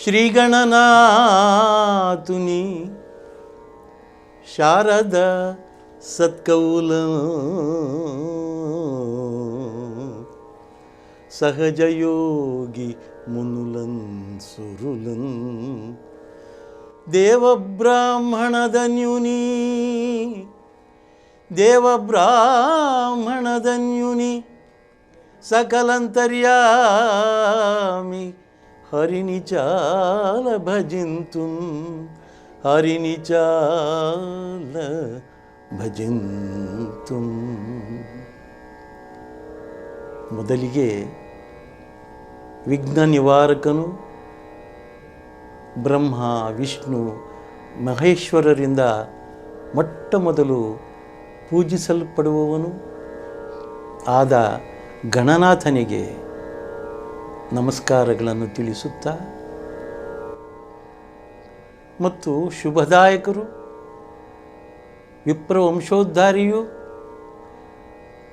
ಶ್ರೀಗಣನಾಥುನಿ ಶಾರದ ಸತ್ಕೌಲ. ಸಹಜಯೋಗಿ ಮುನುಲನ್ ಸುರುಲನ್. ದೇವಬ್ರಾಹ್ಮಣದ ನ್ಯೂನಿ. ದೇವಬ್ರಾಹ್ಮಣದ ನ್ಯೂನಿ చాల ಹರಿನಿಚಾಲ హరిని ಹರಿನಿಚಾಲ ಭಜಂತು. ಮೊದಲಿಗೆ ವಿಘ್ನ ನಿವಾರಕನು, ಬ್ರಹ್ಮ, ವಿಷ್ಣು, ಮಹೇಶ್ವರರಿಂದ ಮೊಟ್ಟ ಮೊದಲು ಪೂಜಿಸಲ್ಪಡುವವನು, ಆದ ಗಣನಾಥನಿಗೆ ನಮಸ್ಕಾರಗಳನ್ನು ತಿಳಿಸುತ್ತಾ ಮತ್ತು ಶುಭದಾಯಕರು ವಿಪ್ರ ವಂಶೋದ್ಧಾರಿಯು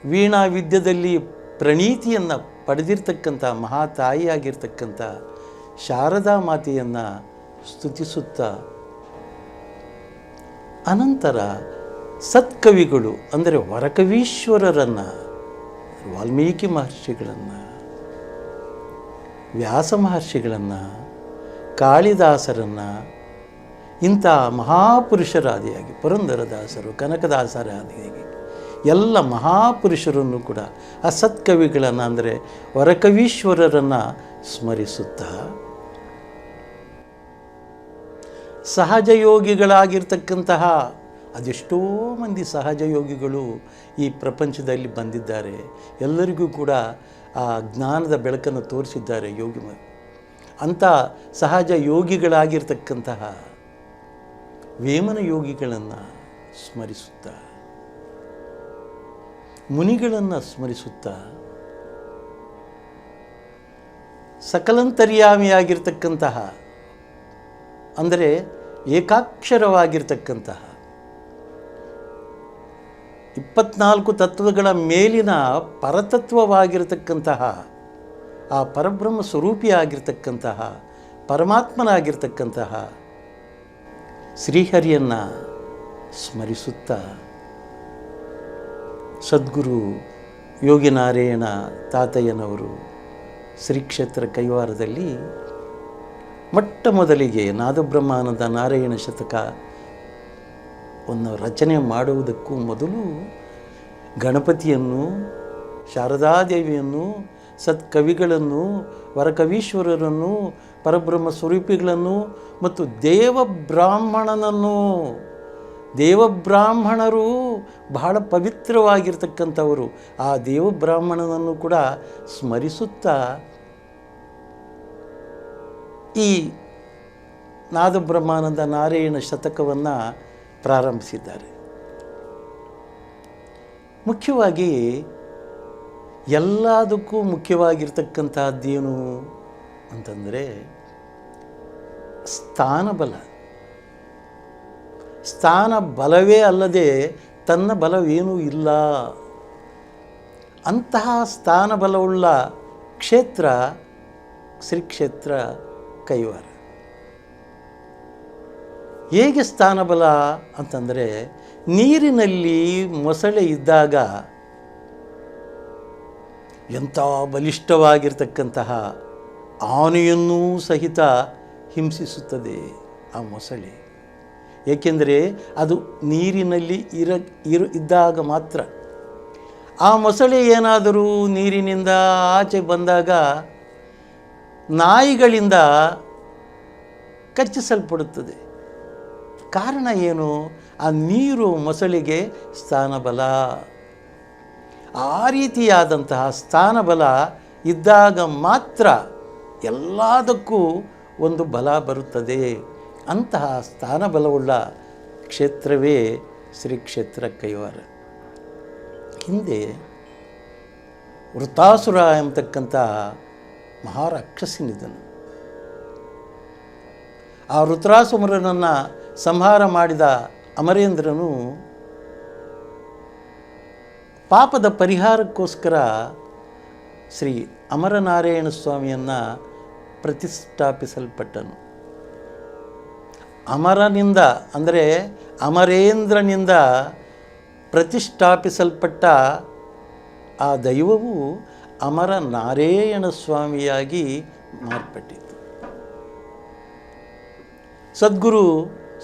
ವೀಣಾ ವಿದ್ಯದಲ್ಲಿ ಪ್ರಣೀತಿಯನ್ನು ಪಡೆದಿರ್ತಕ್ಕಂಥ ಮಹಾತಾಯಿಯಾಗಿರ್ತಕ್ಕಂಥ ಶಾರದಾ ಮಾತೆಯನ್ನು ಸ್ತುತಿಸುತ್ತಾ ಅನಂತರ ಸತ್ಕವಿಗಳು, ಅಂದರೆ ವರಕವೀಶ್ವರರನ್ನು ವಾಲ್ಮೀಕಿ ಮಹರ್ಷಿಗಳನ್ನು ವ್ಯಾಸ ಮಹರ್ಷಿಗಳನ್ನು, ಕಾಳಿದಾಸರನ್ನು, ಇಂಥ ಮಹಾಪುರುಷರಾದಿಯಾಗಿ, ಪುರಂದರದಾಸರು, ಕನಕದಾಸರಾದಿಯಾಗಿ, ಎಲ್ಲ ಮಹಾಪುರುಷರನ್ನು ಕೂಡ ಆ ಸತ್ಕವಿಗಳನ್ನು ಅಂದರೆ ವರಕವೀಶ್ವರರನ್ನು ಸ್ಮರಿಸುತ್ತಾ. ಸಹಜ ಯೋಗಿಗಳಾಗಿರ್ತಕ್ಕಂತಹ ಅದೆಷ್ಟೋ ಮಂದಿ ಸಹಜ ಯೋಗಿಗಳು ಈ ಪ್ರಪಂಚದಲ್ಲಿ ಬಂದಿದ್ದಾರೆ. ಎಲ್ಲರಿಗೂ ಕೂಡ ಆ ಜ್ಞಾನದ ಬೆಳಕನ್ನು ತೋರಿಸಿದ್ದಾರೆ ಯೋಗಿ ಅಂಥ ಸಹಜ ಯೋಗಿಗಳಾಗಿರ್ತಕ್ಕಂತಹ ವೇಮನ ಯೋಗಿಗಳನ್ನು ಸ್ಮರಿಸುತ್ತಾ, ಮುನಿಗಳನ್ನು ಸ್ಮರಿಸುತ್ತಾ, ಸಕಲಂತರ್ಯಾಮಿಯಾಗಿರ್ತಕ್ಕಂತಹ, ಅಂದರೆ ಏಕಾಕ್ಷರವಾಗಿರ್ತಕ್ಕಂತಹ ಇಪ್ಪತ್ನಾಲ್ಕು ತತ್ವಗಳ ಮೇಲಿನ ಪರತತ್ವವಾಗಿರತಕ್ಕಂತಹ, ಆ ಪರಬ್ರಹ್ಮ ಸ್ವರೂಪಿಯಾಗಿರ್ತಕ್ಕಂತಹ, ಪರಮಾತ್ಮನಾಗಿರ್ತಕ್ಕಂತಹ ಶ್ರೀಹರಿಯನ್ನು ಸ್ಮರಿಸುತ್ತಾ, ಸದ್ಗುರು ಯೋಗಿನಾರಾಯಣ ತಾತಯ್ಯನವರು ಶ್ರೀ ಕ್ಷೇತ್ರ ಕೈವಾರದಲ್ಲಿ ಮೊಟ್ಟ ಮೊದಲಿಗೆ ನಾದಬ್ರಹ್ಮಾನಂದ ನಾರಾಯಣ ಶತಕ ಒಂದು ರಚನೆ ಮಾಡುವುದಕ್ಕೂ ಮೊದಲು ಗಣಪತಿಯನ್ನು, ಶಾರದಾದೇವಿಯನ್ನು, ಸತ್ಕವಿಗಳನ್ನು, ವರಕವೀಶ್ವರರನ್ನು ಪರಬ್ರಹ್ಮ ಸ್ವರೂಪಿಗಳನ್ನು ಮತ್ತು ದೇವಬ್ರಾಹ್ಮಣನನ್ನು. ದೇವಬ್ರಾಹ್ಮಣರು ಬಹಳ ಪವಿತ್ರವಾಗಿರ್ತಕ್ಕಂಥವರು. ಆ ದೇವಬ್ರಾಹ್ಮಣನನ್ನು ಕೂಡ ಸ್ಮರಿಸುತ್ತಾ ಈ ನಾದಬ್ರಹ್ಮಾನಂದ ನಾರಾಯಣ ಶತಕವನ್ನು ಪ್ರಾರಂಭಿಸಿದ್ದಾರೆ. ಮುಖ್ಯವಾಗಿ ಎಲ್ಲದಕ್ಕೂ ಮುಖ್ಯವಾಗಿರ್ತಕ್ಕಂಥದ್ದೇನು ಅಂತಂದರೆ ಸ್ಥಾನಬಲ. ಸ್ಥಾನ ಬಲವೇ ಅಲ್ಲದೆ ತನ್ನ ಬಲವೇನೂ ಇಲ್ಲ. ಅಂತಹ ಸ್ಥಾನಬಲವುಳ್ಳ ಕ್ಷೇತ್ರ ಶ್ರೀ ಕ್ಷೇತ್ರ ಕೈವಾರ. ಹೇಗೆ ಸ್ಥಾನಬಲ ಅಂತಂದರೆ ನೀರಿನಲ್ಲಿ ಮೊಸಳೆ ಇದ್ದಾಗ ಎಂಥ ಬಲಿಷ್ಠವಾಗಿರ್ತಕ್ಕಂತಹ ಆನೆಯನ್ನೂ ಸಹಿತ ಹಿಂಸಿಸುತ್ತದೆ ಆ ಮೊಸಳೆ. ಏಕೆಂದರೆ ಅದು ನೀರಿನಲ್ಲಿ ಇರ, ಇರು, ಇದ್ದಾಗ ಮಾತ್ರ. ಆ ಮೊಸಳೆ ಏನಾದರೂ ನೀರಿನಿಂದ ಆಚೆ ಬಂದಾಗ ನಾಯಿಗಳಿಂದ ಕಚ್ಚಿಸಲ್ಪಡುತ್ತದೆ. ಕಾರಣ ಏನು? ಆ ನೀರು ಮೊಸಳಿಗೆ ಸ್ಥಾನಬಲ. ಆ ರೀತಿಯಾದಂತಹ ಸ್ಥಾನಬಲ ಇದ್ದಾಗ ಮಾತ್ರ ಎಲ್ಲದಕ್ಕೂ ಒಂದು ಬಲ ಬರುತ್ತದೆ. ಅಂತಹ ಸ್ಥಾನಬಲವುಳ್ಳ ಕ್ಷೇತ್ರವೇ ಶ್ರೀ ಕ್ಷೇತ್ರ ಕೈವಾರ. ಹಿಂದೆ ವೃತಾಸುರ ಎಂಬತಕ್ಕಂಥ ಮಹಾರಾಕ್ಷಸಿನಿದನು ಆ ವೃತ್ರಾಸುರನನ್ನು ಸಂಹಾರ ಮಾಡಿದ ಅಮರೇಂದ್ರನು ಪಾಪದ ಪರಿಹಾರಕ್ಕೋಸ್ಕರ ಶ್ರೀ ಅಮರನಾರಾಯಣ ಸ್ವಾಮಿಯನ್ನು ಪ್ರತಿಷ್ಠಾಪಿಸಲ್ಪಟ್ಟನು. ಅಮರನಿಂದ ಅಂದರೆ ಅಮರೇಂದ್ರನಿಂದ ಪ್ರತಿಷ್ಠಾಪಿಸಲ್ಪಟ್ಟ ಆ ದೈವವು ಅಮರ ನಾರಾಯಣ ಸ್ವಾಮಿಯಾಗಿ ಮಾರ್ಪಟ್ಟಿತು. ಸದ್ಗುರು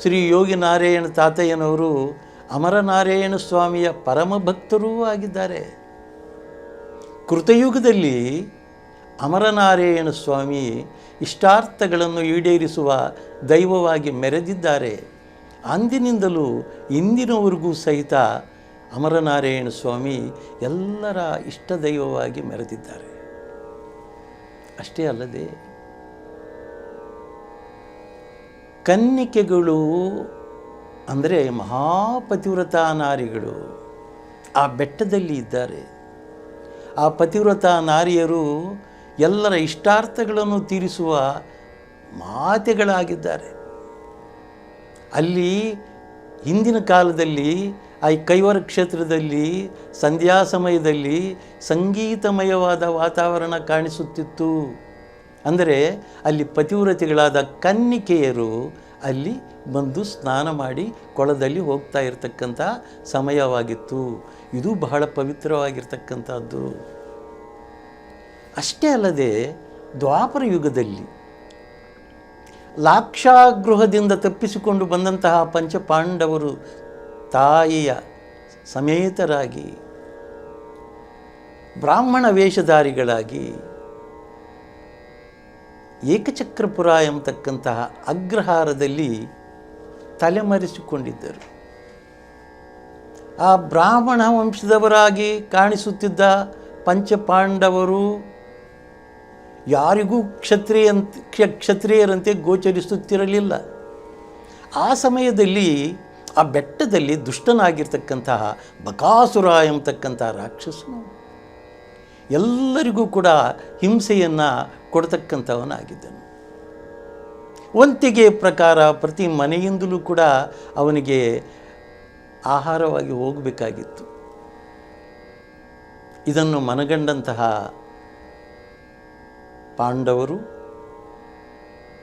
ಶ್ರೀ ಯೋಗಿ ನಾರಾಯಣ ತಾತಯ್ಯನವರು ಅಮರನಾರಾಯಣ ಸ್ವಾಮಿಯ ಪರಮ ಭಕ್ತರೂ ಆಗಿದ್ದಾರೆ. ಕೃತಯುಗದಲ್ಲಿ ಅಮರನಾರಾಯಣ ಸ್ವಾಮಿ ಇಷ್ಟಾರ್ಥಗಳನ್ನು ಈಡೇರಿಸುವ ದೈವವಾಗಿ ಮೆರೆದಿದ್ದಾರೆ. ಅಂದಿನಿಂದಲೂ ಇಂದಿನವರೆಗೂ ಸಹಿತ ಅಮರನಾರಾಯಣ ಸ್ವಾಮಿ ಎಲ್ಲರ ಇಷ್ಟ ದೈವವಾಗಿ ಮೆರೆದಿದ್ದಾರೆ. ಅಷ್ಟೇ ಅಲ್ಲದೆ ಕನ್ನಿಕೆಗಳು ಅಂದರೆ ಮಹಾಪತಿವ್ರತ ನಾರಿಗಳು ಆ ಬೆಟ್ಟದಲ್ಲಿ ಇದ್ದಾರೆ. ಆ ಪತಿವ್ರತ ನಾರಿಯರು ಎಲ್ಲರ ಇಷ್ಟಾರ್ಥಗಳನ್ನು ತೀರಿಸುವ ಮಾತೆಗಳಾಗಿದ್ದಾರೆ. ಅಲ್ಲಿ ಹಿಂದಿನ ಕಾಲದಲ್ಲಿ, ಆ ಕೈವರ ಕ್ಷೇತ್ರದಲ್ಲಿ ಸಂಧ್ಯಾ ಸಮಯದಲ್ಲಿ ಸಂಗೀತಮಯವಾದ ವಾತಾವರಣ ಕಾಣಿಸುತ್ತಿತ್ತು. ಅಂದರೆ ಅಲ್ಲಿ ಪತಿವ್ರತೆಗಳಾದ ಕನ್ನಿಕೆಯರು ಅಲ್ಲಿ ಬಂದು ಸ್ನಾನ ಮಾಡಿ ಕೊಳದಲ್ಲಿ ಹೋಗ್ತಾ ಇರತಕ್ಕಂಥ ಸಮಯವಾಗಿತ್ತು. ಇದು ಬಹಳ ಪವಿತ್ರವಾಗಿರ್ತಕ್ಕಂಥದ್ದು. ಅಷ್ಟೇ ಅಲ್ಲದೆ ದ್ವಾಪರ ಯುಗದಲ್ಲಿ ಲಾಕ್ಷಾಗೃಹದಿಂದ ತಪ್ಪಿಸಿಕೊಂಡು ಬಂದಂತಹ ಪಂಚಪಾಂಡವರು ತಾಯಿಯ ಸಮೇತರಾಗಿ ಬ್ರಾಹ್ಮಣ ವೇಷಧಾರಿಗಳಾಗಿ ಏಕಚಕ್ರಪುರ ಎಂಬತಕ್ಕಂತಹ ಅಗ್ರಹಾರದಲ್ಲಿ ತಲೆಮರೆಸಿಕೊಂಡಿದ್ದರು. ಆ ಬ್ರಾಹ್ಮಣ ವಂಶದವರಾಗಿ ಕಾಣಿಸುತ್ತಿದ್ದ ಪಂಚಪಾಂಡವರು ಯಾರಿಗೂ ಕ್ಷತ್ರಿಯಂತ, ಕ್ಷ, ಕ್ಷತ್ರಿಯರಂತೆ ಗೋಚರಿಸುತ್ತಿರಲಿಲ್ಲ. ಆ ಸಮಯದಲ್ಲಿ ಆ ಬೆಟ್ಟದಲ್ಲಿ ದುಷ್ಟನಾಗಿರ್ತಕ್ಕಂತಹ ಬಕಾಸುರ ಎಂಬತಕ್ಕಂಥ ರಾಕ್ಷಸನು ಎಲ್ಲರಿಗೂ ಕೂಡ ಹಿಂಸೆಯನ್ನು ಕೊಡ್ತಕ್ಕಂಥವನಾಗಿದ್ದನು. ವಂತಿಗೆ ಪ್ರಕಾರ ಪ್ರತಿ ಮನೆಯಿಂದಲೂ ಕೂಡ ಅವನಿಗೆ ಆಹಾರವಾಗಿ ಹೋಗಬೇಕಾಗಿತ್ತು. ಇದನ್ನು ಮನಗಂಡಂತಹ ಪಾಂಡವರು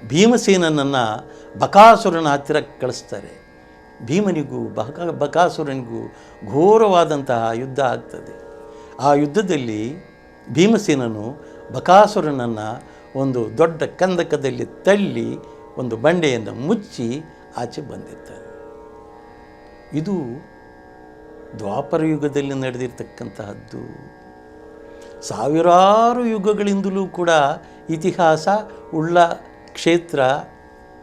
ಭೀಮಸೇನನನ್ನು ಬಕಾಸುರನ ಹತ್ತಿರ ಕಳಿಸ್ತಾರೆ. ಭೀಮನಿಗೂ ಬಕ, ಬಕಾಸುರನಿಗೂ ಘೋರವಾದಂತಹ ಯುದ್ಧ ಆಗ್ತದೆ. ಆ ಯುದ್ಧದಲ್ಲಿ ಭೀಮಸೇನನು ಬಕಾಸುರನನ್ನು ಒಂದು ದೊಡ್ಡ ಕಂದಕದಲ್ಲಿ ತಳ್ಳಿ ಒಂದು ಬಂಡೆಯಿಂದ ಮುಚ್ಚಿ ಆಚೆ ಬಂದಿದ್ದಾನೆ. ಇದು ದ್ವಾಪರ ಯುಗದಲ್ಲಿ ನಡೆದಿರ್ತಕ್ಕಂತಹದ್ದು. ಸಾವಿರಾರು ಯುಗಗಳಿಂದಲೂ ಕೂಡ ಇತಿಹಾಸ, ಉಳ್ಳ ಕ್ಷೇತ್ರ,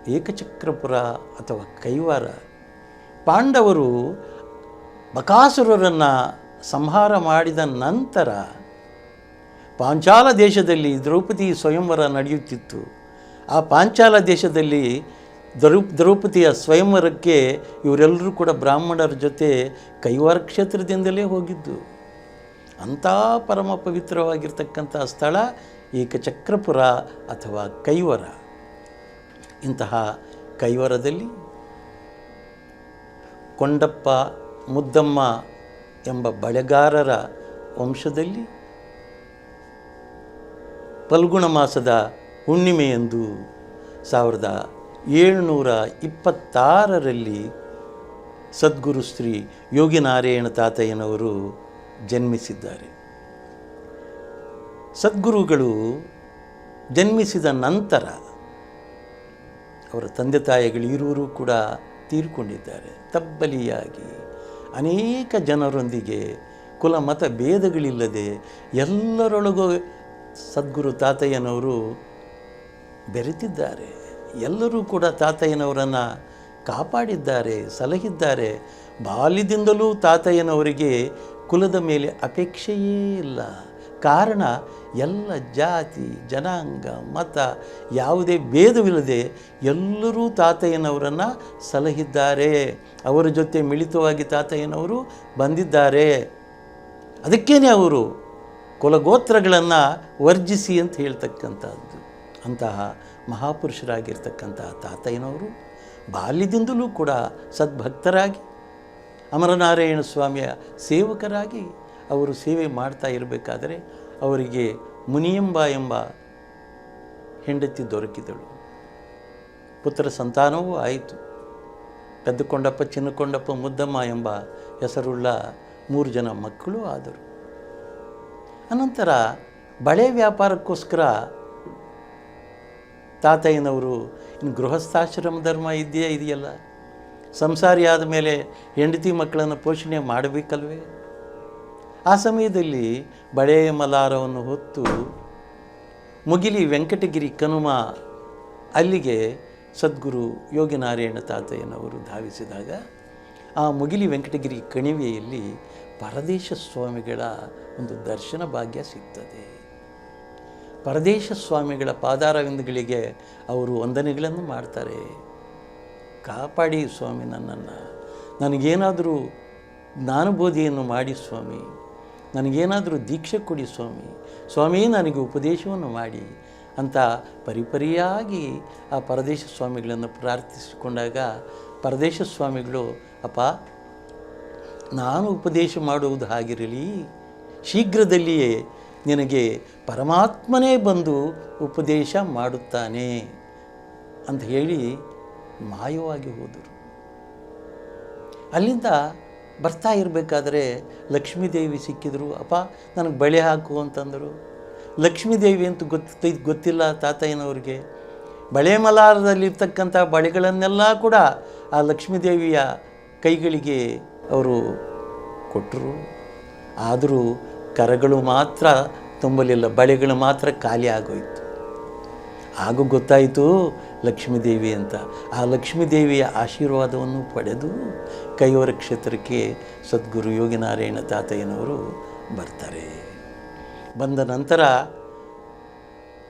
ಏಕಚಕ್ರಪುರ ಅಥವಾ ಕೈವಾರ. ಪಾಂಡವರು ಬಕಾಸುರರನ್ನು ಸಂಹಾರ ಮಾಡಿದ ನಂತರ ಪಾಂಚಾಲ ದೇಶದಲ್ಲಿ ದ್ರೌಪದಿ ಸ್ವಯಂವರ ನಡೆಯುತ್ತಿತ್ತು. ಆ ಪಾಂಚಾಲ ದೇಶದಲ್ಲಿ ದ್ರೌ, ದ್ರೌಪದಿಯ ಸ್ವಯಂವರಕ್ಕೆ ಇವರೆಲ್ಲರೂ ಕೂಡ ಬ್ರಾಹ್ಮಣರ ಜೊತೆ ಕೈವಾರ ಕ್ಷೇತ್ರದಿಂದಲೇ ಹೋಗಿದ್ದು. ಅಂಥ ಪರಮ ಪವಿತ್ರವಾಗಿರ್ತಕ್ಕಂಥ ಸ್ಥಳ ಏಕಚಕ್ರಪುರ ಅಥವಾ ಕೈವರ. ಇಂತಹ ಕೈವರದಲ್ಲಿ ಕೊಂಡಪ್ಪ ಮುದ್ದಮ್ಮ ಎಂಬ ಬಳೆಗಾರರ ವಂಶದಲ್ಲಿ ಫಲ್ಗುಣ ಮಾಸದ ಹುಣ್ಣಿಮೆಯಂದು ಸಾವಿರದ ಏಳುನೂರ ಇಪ್ಪತ್ತಾರರಲ್ಲಿ ಸದ್ಗುರು ಶ್ರೀ ಯೋಗಿನಾರಾಯಣ ತಾತಯ್ಯನವರು ಜನ್ಮಿಸಿದ್ದಾರೆ. ಸದ್ಗುರುಗಳು ಜನ್ಮಿಸಿದ ನಂತರ ಅವರ ತಂದೆ ತಾಯಿಗಳು ಇರುವರು ಕೂಡ ತೀರ್ಕೊಂಡಿದ್ದಾರೆ. ತಬ್ಬಲಿಯಾಗಿ ಅನೇಕ ಜನರೊಂದಿಗೆ ಕುಲ ಮತ ಭೇದಗಳಿಲ್ಲದೆ ಎಲ್ಲರೊಳಗೂ ಸದ್ಗುರು ತಾತಯ್ಯನವರು ಬೆರೆತಿದ್ದಾರೆ. ಎಲ್ಲರೂ ಕೂಡ ತಾತಯ್ಯನವರನ್ನು ಕಾಪಾಡಿದ್ದಾರೆ, ಸಲಹಿದ್ದಾರೆ. ಬಾಲ್ಯದಿಂದಲೂ ತಾತಯ್ಯನವರಿಗೆ ಕುಲದ ಮೇಲೆ ಅಪೇಕ್ಷೆಯೇ ಇಲ್ಲ. ಕಾರಣ ಎಲ್ಲ ಜಾತಿ, ಜನಾಂಗ, ಮತ ಯಾವುದೇ ಭೇದವಿಲ್ಲದೆ ಎಲ್ಲರೂ ತಾತಯ್ಯನವರನ್ನು ಸಲಹಿದ್ದಾರೆ. ಅವರ ಜೊತೆ ಮಿಳಿತವಾಗಿ ತಾತಯ್ಯನವರು ಬಂದಿದ್ದಾರೆ. ಅದಕ್ಕೇನೆ ಅವರು ಕುಲಗೋತ್ರಗಳನ್ನು ವರ್ಜಿಸಿ ಅಂತ ಹೇಳ್ತಕ್ಕಂಥದ್ದು. ಅಂತಹ ಮಹಾಪುರುಷರಾಗಿರ್ತಕ್ಕಂತಹ ತಾತಯ್ಯನವರು ಬಾಲ್ಯದಿಂದಲೂ ಕೂಡ ಸದ್ಭಕ್ತರಾಗಿ, ಅಮರನಾರಾಯಣ ಸ್ವಾಮಿಯ ಸೇವಕರಾಗಿ ಅವರು ಸೇವೆ ಮಾಡ್ತಾ ಇರಬೇಕಾದರೆ ಅವರಿಗೆ ಮುನಿಯಂಬ ಎಂಬ ಹೆಂಡತಿ ದೊರಕಿದಳು. ಪುತ್ರ ಸಂತಾನವೂ ಆಯಿತು. ಪೆದ್ದಕೊಂಡಪ್ಪ, ಚಿನ್ನಕೊಂಡಪ್ಪ, ಮುದ್ದಮ್ಮ ಎಂಬ ಹೆಸರುಳ್ಳ ಮೂರು ಜನ ಮಕ್ಕಳು ಆದರು. ಅನಂತರ ಬಳೆ ವ್ಯಾಪಾರಕ್ಕೋಸ್ಕರ ತಾತಯ್ಯನವರು, ಇನ್ನು ಗೃಹಸ್ಥಾಶ್ರಮ ಧರ್ಮ ಇದೆಯೇ ಇದೆಯಲ್ಲ? ಸಂಸಾರಿ ಆದ ಮೇಲೆ ಹೆಂಡತಿ ಮಕ್ಕಳನ್ನು ಪೋಷಣೆ ಮಾಡಬೇಕಲ್ವೇ? ಆ ಸಮಯದಲ್ಲಿ ಬಳೆ ಮಲಾರವನ್ನು ಹೊತ್ತು ಮುಗಿಲಿ ವೆಂಕಟಗಿರಿ ಕನುಮ ಅಲ್ಲಿಗೆ ಸದ್ಗುರು ಯೋಗಿನಾರಾಯಣ ತಾತಯ್ಯನವರು ಧಾವಿಸಿದಾಗ, ಆ ಮುಗಿಲಿ ವೆಂಕಟಗಿರಿ ಕಣಿವೆಯಲ್ಲಿ ಪರದೇಶ ಸ್ವಾಮಿಗಳ ಒಂದು ದರ್ಶನ ಭಾಗ್ಯ ಸಿಗ್ತದೆ. ಪರದೇಶ ಸ್ವಾಮಿಗಳ ಪಾದಾರವಿಂದಗಳಿಗೆ ಅವರು ವಂದನೆಗಳನ್ನು ಮಾಡ್ತಾರೆ. ಕಾಪಾಡಿ ಸ್ವಾಮಿ ನನ್ನನ್ನು. ನನಗೇನಾದರೂ ಜ್ಞಾನಬೋಧಿಯನ್ನು ಮಾಡಿ ಸ್ವಾಮಿ. ನನಗೇನಾದರೂ ದೀಕ್ಷೆ ಕೊಡಿ ಸ್ವಾಮಿ. ಸ್ವಾಮಿ, ನನಗೆ ಉಪದೇಶವನ್ನು ಮಾಡಿ ಅಂತ ಪರಿಪರಿಯಾಗಿ ಆ ಪರದೇಶ ಸ್ವಾಮಿಗಳನ್ನು ಪ್ರಾರ್ಥಿಸಿಕೊಂಡಾಗ ಪರದೇಶ ಸ್ವಾಮಿಗಳು ಅಪ್ಪ ನಾನು ಉಪದೇಶ ಮಾಡುವುದು ಹಾಗಿರಲಿ, ಶೀಘ್ರದಲ್ಲಿಯೇ ನಿನಗೆ ಪರಮಾತ್ಮನೇ ಬಂದು ಉಪದೇಶ ಮಾಡುತ್ತಾನೆ ಅಂತ ಹೇಳಿ ಮಾಯವಾಗಿ ಹೋದರು. ಅಲ್ಲಿಂದ ಬರ್ತಾ ಇರಬೇಕಾದ್ರೆ ಲಕ್ಷ್ಮೀದೇವಿ ಸಿಕ್ಕಿದ್ರು, ಅಪ್ಪ, ನನಗೆ ಬಳೆ ಹಾಕು ಅಂತಂದರು. ಲಕ್ಷ್ಮೀದೇವಿ ಅಂತ ಗೊತ್ತ ಗೊತ್ತಿಲ್ಲ ತಾತಯ್ಯನವ್ರಿಗೆ. ಬಳೆ ಮಲಾರದಲ್ಲಿರ್ತಕ್ಕಂಥ ಬಳೆಗಳನ್ನೆಲ್ಲ ಕೂಡ ಆ ಲಕ್ಷ್ಮೀದೇವಿಯ ಕೈಗಳಿಗೆ ಅವರು ಕೊಟ್ಟರು. ಆದರೂ ಕರಗಳು ಮಾತ್ರ ತುಂಬಲಿಲ್ಲ, ಬಳೆಗಳು ಮಾತ್ರ ಖಾಲಿ ಆಗೋಯಿತು. ಆಗ ಗೊತ್ತಾಯಿತು ಲಕ್ಷ್ಮೀದೇವಿ ಅಂತ. ಆ ಲಕ್ಷ್ಮೀದೇವಿಯ ಆಶೀರ್ವಾದವನ್ನು ಪಡೆದು ಕೈವರ ಕ್ಷೇತ್ರಕ್ಕೆ ಸದ್ಗುರು ಯೋಗಿನಾರಾಯಣ ತಾತಯ್ಯನವರು ಬರ್ತಾರೆ. ಬಂದ ನಂತರ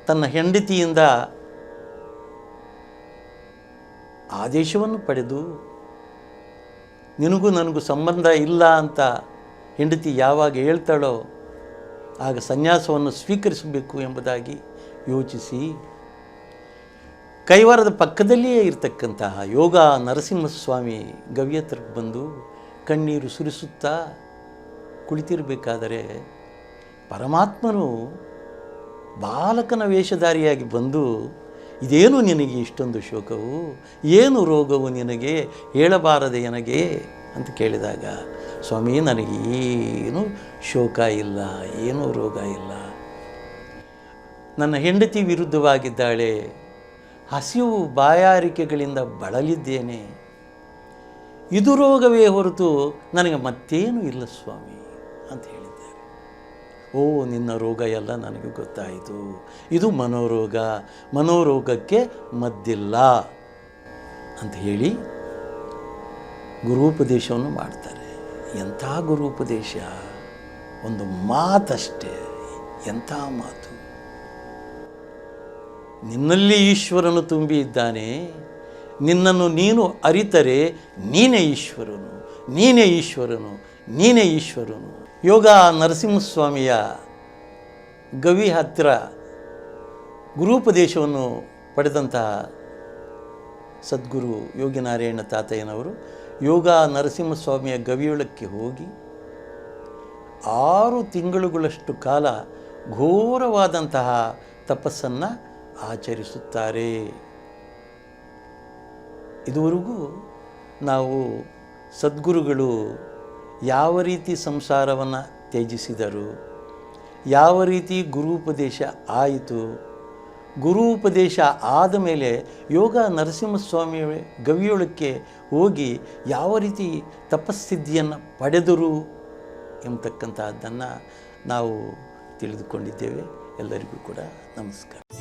ತನ್ನ ಹೆಂಡತಿಯಿಂದ ಆದೇಶವನ್ನು ಪಡೆದು ನಿನಗೂ ನನಗೂ ಸಂಬಂಧ ಇಲ್ಲ ಅಂತ ಹೆಂಡತಿ ಯಾವಾಗ ಹೇಳ್ತಾಳೋ ಆಗ ಸನ್ಯಾಸವನ್ನು ಸ್ವೀಕರಿಸಬೇಕು ಎಂಬುದಾಗಿ ಯೋಚಿಸಿ. ಕೈವಾರದ ಪಕ್ಕದಲ್ಲಿಯೇ ಇರತಕ್ಕಂತಹ ಯೋಗ ನರಸಿಂಹಸ್ವಾಮಿ ಗವ್ಯತ್ರಕ್ಕೆ ಬಂದು ಕಣ್ಣೀರು ಸುರಿಸುತ್ತಾ ಕುಳಿತಿರಬೇಕಾದರೆ ಪರಮಾತ್ಮನು ಬಾಲಕನ ವೇಷಧಾರಿಯಾಗಿ ಬಂದು ಇದೇನು ನಿನಗೆ ಇಷ್ಟೊಂದು ಶೋಕವು? ಏನು ರೋಗವು ನಿನಗೆ? ಹೇಳಬಾರದೆ ನನಗೆ? ಅಂತ ಕೇಳಿದಾಗ, ಸ್ವಾಮಿ ನನಗೆ ಏನು ಶೋಕ ಇಲ್ಲ, ಏನೂ ರೋಗ ಇಲ್ಲ. ನನ್ನ ಹೆಂಡತಿ ವಿರುದ್ಧವಾಗಿದ್ದಾಳೆ. ಹಸಿವು ಬಾಯಾರಿಕೆಗಳಿಂದ ಬಳಲಿದ್ದೇನೆ. ಇದು ರೋಗವೇ ಹೊರತು ನನಗೆ ಮತ್ತೇನೂ ಇಲ್ಲ, ಸ್ವಾಮಿ. ಓ, ನಿನ್ನ ರೋಗ ಎಲ್ಲ ನನಗೆ ಗೊತ್ತಾಯಿತು. ಇದು ಮನೋರೋಗ. ಮನೋರೋಗಕ್ಕೆ ಮದ್ದಿಲ್ಲ ಅಂತ ಹೇಳಿ ಗುರುಪದೇಶವನ್ನು ಮಾಡ್ತಾರೆ. ಎಂಥ ಗುರುಪದೇಶ? ಒಂದು ಮಾತಷ್ಟೇ. ಎಂಥ ಮಾತು? ನಿನ್ನಲ್ಲಿ ಈಶ್ವರನು ತುಂಬಿ ಇದ್ದಾನೆ. ನಿನ್ನನ್ನು ನೀನು ಅರಿತರೆ ನೀನೇ ಈಶ್ವರನು. ನೀನೇ ಈಶ್ವರನು. ನೀನೇ ಈಶ್ವರನು. ಯೋಗ ನರಸಿಂಹಸ್ವಾಮಿಯ ಗವಿ ಹತ್ತಿರ ಗುರುಪದೇಶವನ್ನು ಪಡೆದಂತಹ ಸದ್ಗುರು ಯೋಗಿನಾರಾಯಣ ತಾತಯ್ಯನವರು ಯೋಗ ನರಸಿಂಹಸ್ವಾಮಿಯ ಗವಿಯೊಳಕ್ಕೆ ಹೋಗಿ ಆರು ತಿಂಗಳುಗಳಷ್ಟು ಕಾಲ ಘೋರವಾದಂತಹ ತಪಸ್ಸನ್ನು ಆಚರಿಸುತ್ತಾರೆ. ಇದುವರೆಗೂ ನಾವು ಸದ್ಗುರುಗಳು ಯಾವ ರೀತಿ ಸಂಸಾರವನ್ನು ತ್ಯಜಿಸಿದರು? ಯಾವ ರೀತಿ ಗುರುಪದೇಶ ಆಯಿತು? ಗುರುಪದೇಶ ಆದ ಮೇಲೆ ಯೋಗ ನರಸಿಂಹಸ್ವಾಮಿ ಗವಿಯೊಳಕ್ಕೆ ಹೋಗಿ ಯಾವ ರೀತಿ ತಪಸ್ಸಿದ್ಧಿಯನ್ನು ಪಡೆದರು ಎಂಬತಕ್ಕಂತಹದ್ದನ್ನು ನಾವು ತಿಳಿದುಕೊಂಡಿದ್ದೇವೆ. ಎಲ್ಲರಿಗೂ ಕೂಡ ನಮಸ್ಕಾರ.